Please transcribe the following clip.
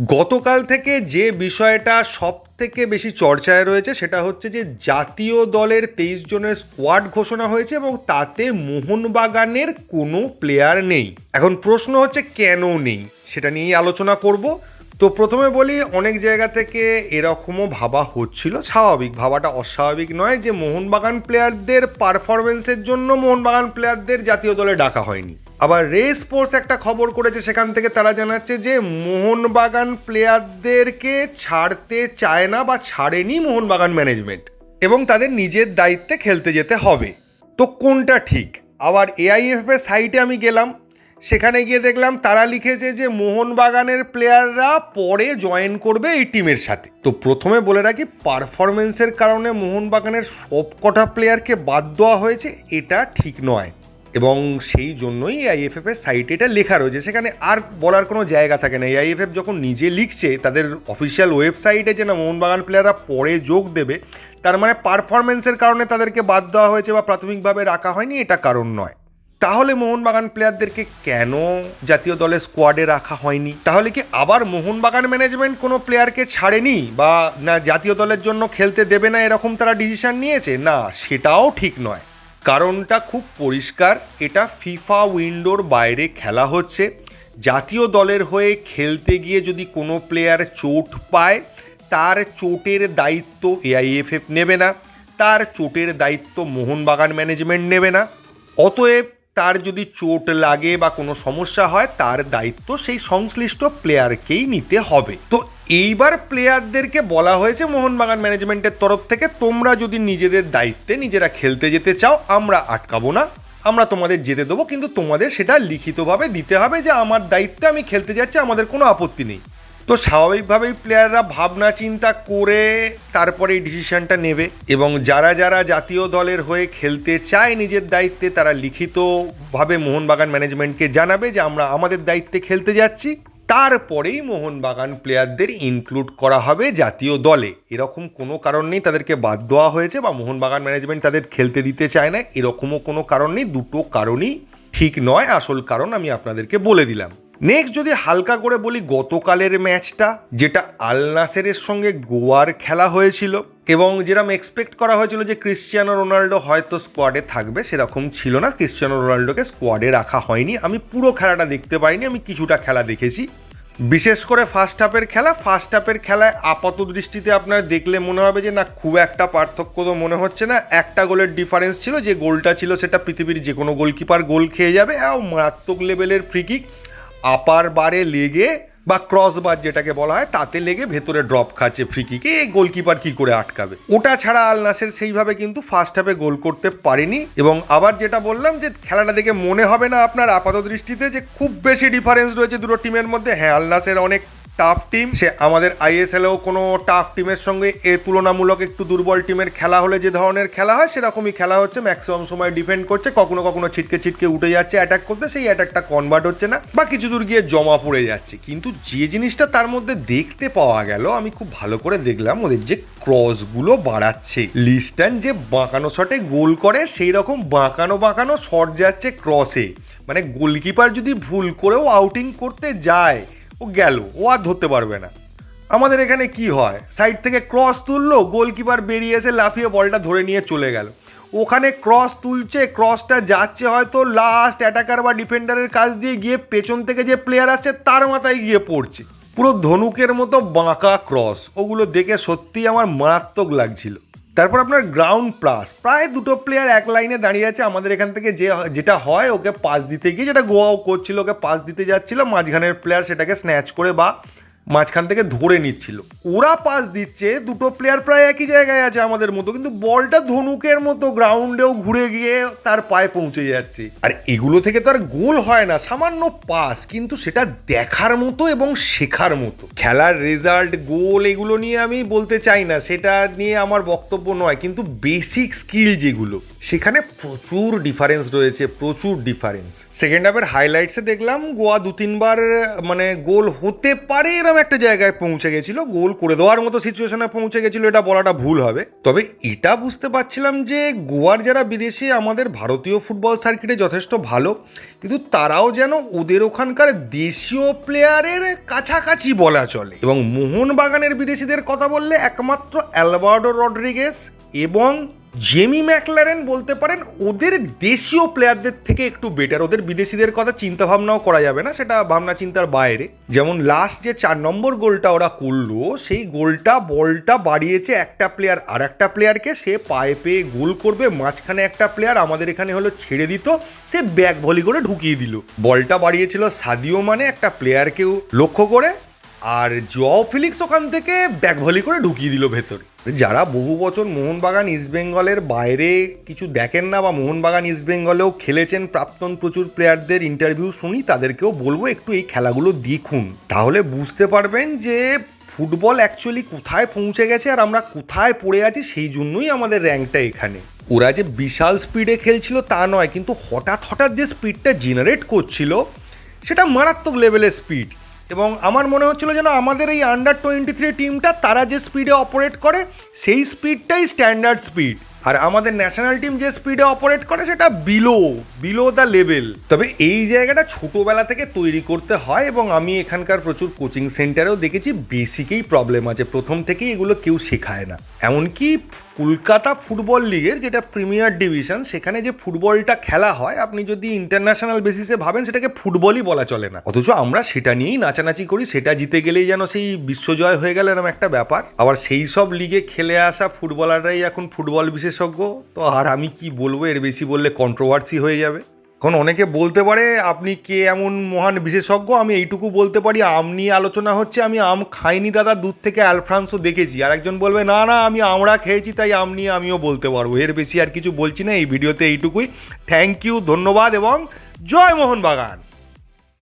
গতকাল থেকে যে বিষয়টা সব থেকে বেশি চর্চায় রয়েছে সেটা হচ্ছে যে জাতীয় দলের তেইশ জনের স্কোয়াড ঘোষণা হয়েছে এবং তাতে মোহনবাগানের কোনো প্লেয়ার নেই। এখন প্রশ্ন হচ্ছে কেন নেই? সেটা নিয়েই আলোচনা করব। তো প্রথমে বলি, অনেক জায়গা থেকে এরকমও ভাবা হচ্ছিল। স্বাভাবিক, ভাবাটা অস্বাভাবিক নয় যে মোহনবাগান প্লেয়ারদের পারফরমেন্সের জন্য মোহনবাগান প্লেয়ারদের জাতীয় দলে ডাকা হয়নি। আবার রে স্পোর্টস একটা খবর করেছে, সেখান থেকে তারা জানাচ্ছে যে মোহনবাগান প্লেয়ারদেরকে ছাড়তে চায় না বা ছাড়েনি মোহনবাগান ম্যানেজমেন্ট এবং তাদের নিজের দায়িত্বে খেলতে যেতে হবে। তো কোনটা ঠিক? আবার এআইএফ এর সাইটে আমি গেলাম, সেখানে গিয়ে দেখলাম তারা লিখেছে যে মোহনবাগানের প্লেয়াররা পরে জয়েন করবে এই টিমের সাথে। তো প্রথমে বলে রাখি পারফরমেন্সের কারণে মোহনবাগানের সব কটা প্লেয়ারকে বাদ দেওয়া হয়েছে, এটা ঠিক নয়। এবং সেই জন্যই আইএফএফ এর সাইটে এটা লেখা রয়েছে। সেখানে আর বলার কোনো জায়গা থাকে না। আইএফএফ যখন নিজে লিখছে, তাদের অফিসিয়াল ওয়েবসাইটে যে না মোহনবাগান প্লেয়াররা পরে যোগ দেবে, তার মানে পারফরমেন্সের কারণে তাদেরকে বাদ দেওয়া হয়েছে বা প্রাথমিকভাবে রাখা হয়নি, এটা কারণ নয়। তাহলে মোহনবাগান প্লেয়ারদেরকে কেন জাতীয় দলের স্কোয়াডে রাখা হয়নি? তাহলে কি আবার মোহনবাগান ম্যানেজমেন্ট কোনো প্লেয়ারকে ছাড়েনি বা না জাতীয় দলের জন্য খেলতে দেবে না এরকম তারা ডিসিশন নিয়েছে? না, সেটাও ঠিক নয়। কারণটা খুব পরিষ্কার, এটা ফিফা উইন্ডোর বাইরে খেলা হচ্ছে। জাতীয় দলের হয়ে খেলতে গিয়ে যদি কোনো প্লেয়ার চোট পায়, তার চোটের দায়িত্ব এআইএফএফ নেবে না, তার চোটের দায়িত্ব মোহনবাগান ম্যানেজমেন্ট নেবে না। অতএব তার যদি চোট লাগে বা কোনো সমস্যা হয়, তার দায়িত্ব সেই সংশ্লিষ্ট প্লেয়ারকেই নিতে হবে। তো এইবার প্লেয়ারদেরকে বলা হয়েছে মোহনবাগান ম্যানেজমেন্টের তরফ থেকে, তোমরা যদি নিজেদের দায়িত্বে নিজেরা খেলতে যেতে চাও, আমরা আটকাবো না। আমরা তোমাদের যেতে দেবো, কিন্তু তোমাদের সেটা লিখিতভাবে দিতে হবে যে আমার দায়িত্বে আমি খেলতে যাচ্ছি, আমাদের কোনো আপত্তি নেই। তো স্বাভাবিকভাবেই প্লেয়াররা ভাবনা চিন্তা করে তারপরে এই ডিসিশনটা নেবে এবং যারা যারা জাতীয় দলের হয়ে খেলতে চায় নিজের দায়িত্বে, তারা লিখিতভাবে মোহনবাগান ম্যানেজমেন্টকে জানাবে যে আমরা আমাদের দায়িত্বে খেলতে যাচ্ছি। তারপরেই মোহনবাগান প্লেয়ারদের ইনক্লুড করা হবে জাতীয় দলে। এরকম কোনো কারণ নেই তাদেরকে বাদ দেওয়া হয়েছে বা মোহনবাগান ম্যানেজমেন্ট তাদের খেলতে দিতে চায় না। এরকমও কোনো কারণ নেই, দুটো কারণই ঠিক নয়, আসল কারণ আমি আপনাদেরকে বলে দিলাম। নেক্সট যদি হালকা করে বলি, গতকালের ম্যাচটা যেটা আল নাসেরের সঙ্গে গোয়ার খেলা হয়েছিল এবং যেরকম এক্সপেক্ট করা হয়েছিল যে ক্রিশ্চিয়ানো রোনাল্ডো হয়তো স্কোয়াডে থাকবে, সেরকম ছিল না। ক্রিশ্চিয়ানো রোনাল্ডোকে স্কোয়াডে রাখা হয়নি। আমি পুরো খেলাটা দেখতে পাইনি, আমি কিছুটা খেলা দেখেছি। বিশেষ করে ফার্স্ট হাফের খেলা ফার্স্ট হাফের খেলায় আপাত দৃষ্টিতে আপনার দেখলে মনে হবে যে, না, খুব একটা পার্থক্য তো মনে হচ্ছে না। একটা গোলের ডিফারেন্স ছিল, যে গোলটা ছিল সেটা পৃথিবীর যে কোনো গোলকিপার গোল খেয়ে যাবে, আর মারাত্মক লেভেলের ফ্রিকিক আপার বারে লেগে বা ক্রস বার যেটাকে বলা হয়, তাতে লেগে ভেতরে ড্রপ খাচ্ছে ফ্রিকিকে গোলকিপার কি করে আটকাবে? ওটা ছাড়া আল নাসের সেইভাবে কিন্তু ফার্স্ট হাফে গোল করতে পারেনি। এবং আবার যেটা বললাম যে, খেলাটা দেখে মনে হবে না আপনার আপাত দৃষ্টিতে যে, খুব বেশি ডিফারেন্স রয়েছে দুটো টিমের মধ্যে। হ্যাঁ আল নাসের অনেক টাফ টিম সে আমাদের আইএসএলেও কোনো টাফ টিমের সঙ্গে এ তুলনামূলক একটু দুর্বল টিমের খেলা হলে যে ধরনের খেলা হয়, সেরকমই খেলা হচ্ছে। ম্যাক্সিমাম সময় ডিফেন্ড করছে, কখনো কখনো ছিটকে ছিটকে উঠে যাচ্ছে অ্যাটাক করতে, সেই অ্যাটাকটা কনভার্ট হচ্ছে না বা কিছু দূর গিয়ে জমা পড়ে যাচ্ছে। কিন্তু যে জিনিসটা তার মধ্যে দেখতে পাওয়া গেল, আমি খুব ভালো করে দেখলাম, ওদের যে ক্রসগুলো বাড়াচ্ছে। লিস্টান যে বাঁকানো শটে গোল করে সেই রকম বাঁকানো বাঁকানো শট যাচ্ছে ক্রসে মানে গোলকিপার যদি ভুল করেও আউটিং করতে যায় ও গেল, ও আর ধরতে পারবে না। আমাদের এখানে কি হয়? সাইড থেকে ক্রস তুললো গোলকিপার বেরিয়ে এসে লাফিয়ে বলটা ধরে নিয়ে চলে গেল। ওখানে ক্রস তুলছে ক্রসটা যাচ্ছে হয়তো লাস্ট অ্যাটাকার বা ডিফেন্ডারের কাছ দিয়ে গিয়ে পেছন থেকে যে প্লেয়ার আসছে তার মাথায় গিয়ে পড়ছে। পুরো ধনুকের মতো বাঁকা ক্রস ওগুলো দেখে সত্যিই আমার মারাত্মক লাগছিল। তারপর আপনার গ্রাউন্ড প্লাস প্রায় দুটো প্লেয়ার এক লাইনে দাঁড়িয়ে আছে। আমাদের এখান থেকে যে, যেটা হয়, ওকে পাস দিতে গিয়ে যেটা গোয়াও করছিল, ওকে পাস দিতে যাচ্ছিল, মাঝখানের প্লেয়ার সেটাকে স্ন্যাচ করে বা মাঝখান থেকে ধরে নিচ্ছিল। ওরা পাস দিচ্ছে, দুটো প্লেয়ার প্রায় একই জায়গায় আছে আমাদের মতো, কিন্তু বলটা ধনুকের মতো গ্রাউন্ডেও ঘুরে গিয়ে তার পায়ে পৌঁছে যাচ্ছে। আর এগুলো থেকে তো আর গোল হয় না, সামান্য পাস কিন্তু সেটা দেখার মতো এবং শেখার মতো। খেলার রেজাল্ট গোল এগুলো নিয়ে আমি বলতে চাই না, সেটা নিয়ে আমার বক্তব্য নয়, কিন্তু বেসিক স্কিল যেগুলো, সেখানে প্রচুর ডিফারেন্স রয়েছে, প্রচুর ডিফারেন্স সেকেন্ড হাফের হাইলাইটসে দেখলাম, গোয়া দু তিনবার মানে গোল হতে পারে এরম এরম একটা জায়গায় পৌঁছে গেছিল, গোল করে দেওয়ার মতো সিচুয়েশনে পৌঁছে গেছিল, এটা বলাটা ভুল হবে। তবে এটা বুঝতে পারছিলাম যে গোয়ার যারা বিদেশি, আমাদের ভারতীয় ফুটবল সার্কিটে যথেষ্ট ভালো, কিন্তু তারাও যেন ওদের ওখানকার দেশীয় প্লেয়ারের কাছাকাছি বলা চলে। এবং মোহনবাগানের বিদেশিদের কথা বললে একমাত্র অ্যালবার্ডো রড্রিগেস এবং জেমি ম্যাকলারেন বলতে পারেন, ওদের দেশীয় প্লেয়ারদের থেকে একটু বেটার ওদের বিদেশিদের কথা চিন্তা ভাবনাও করা যাবে না, সেটা ভাবনা চিন্তার বাইরে। যেমন লাস্ট যে চার নম্বর গোলটা ওরা করল, সেই গোলটা, বলটা বাড়িয়েছে একটা প্লেয়ার আর একটা প্লেয়ারকে সে পায়ে পেয়ে গোল করবে, মাঝখানে একটা প্লেয়ার আমাদের এখানে হলো ছেড়ে দিত, সে ব্যাক ভলি করে ঢুকিয়ে দিল। বলটা বাড়িয়েছিল সাদিও মানে একটা প্লেয়ারকেও লক্ষ্য করে। আর জও ফিলিক্স ওখান থেকে ব্যাক ভলি করে ঢুকিয়ে দিল ভেতরে। যারা বহু বছর মোহনবাগান ইস্টবেঙ্গলের বাইরে কিছু দেখেন না বা মোহনবাগান ইস্টবেঙ্গলেও খেলেছেন প্রাক্তন প্রচুর প্লেয়ারদের ইন্টারভিউ শুনি, তাদেরকেও বলব একটু এই খেলাগুলো দেখুন। তাহলে বুঝতে পারবেন যে ফুটবল অ্যাকচুয়ালি কোথায় পৌঁছে গেছে আর আমরা কোথায় পড়ে আছি, সেই জন্যই আমাদের র্যাঙ্কটা এখানে। ওরা যে বিশাল স্পিডে খেলছিল তা নয়, কিন্তু হঠাৎ হঠাৎ যে স্পিডটা জেনারেট করছিল, সেটা মারাত্মক লেভেলের স্পিড এবং আমার মনে হচ্ছিল যেন আমাদের এই আন্ডার টোয়েন্টি থ্রি টিমটা তারা যে স্পিডে অপারেট করে, সেই স্পিডটাই স্ট্যান্ডার্ড স্পিড আর আমাদের ন্যাশনাল টিম যে স্পিডে অপারেট করে সেটা বিলো বিলো দ্য লেভেল তবে এই জায়গাটা ছোটোবেলা থেকে তৈরি করতে হয় এবং আমি এখানকার প্রচুর কোচিং সেন্টারেও দেখেছি বেসিকেই প্রবলেম আছে। প্রথম থেকেই এগুলো কেউ শেখায় না। এমনকি কলকাতা ফুটবল লিগের যেটা প্রিমিয়ার ডিভিশন সেখানে যে ফুটবলটা খেলা হয়, আপনি যদি ইন্টারন্যাশনাল বেসিসে ভাবেন, সেটাকে ফুটবলই বলা চলে না। অথচ আমরা সেটা নিয়েই নাচানাচি করি, সেটা জিতে গেলেই যেন সেই বিশ্বজয় হয়ে গেল এরকম একটা ব্যাপার। আবার সেই সব লিগে খেলে আসা ফুটবলাররাই এখন ফুটবল বিশেষজ্ঞ, তো আর আমি কি বলব? এর বেশি বললে কন্ট্রোভার্সি হয়ে যাবে। এখন অনেকে বলতে পারে, আপনি কে এমন মহান বিশেষজ্ঞ? আমি এইটুকু বলতে পারি, আম নিয়ে আলোচনা হচ্ছে, আমি আম খাইনি দাদা দূর থেকে অ্যালফ্রান্সও দেখেছি। আর একজন বলবে, না না, আমি আমরা খেয়েছি, তাই আম নিয়ে আমিও বলতে পারব। এর বেশি আর কিছু বলছি না, এই ভিডিওতে এইটুকুই। থ্যাংক ইউ ধন্যবাদ এবং জয় মোহন বাগান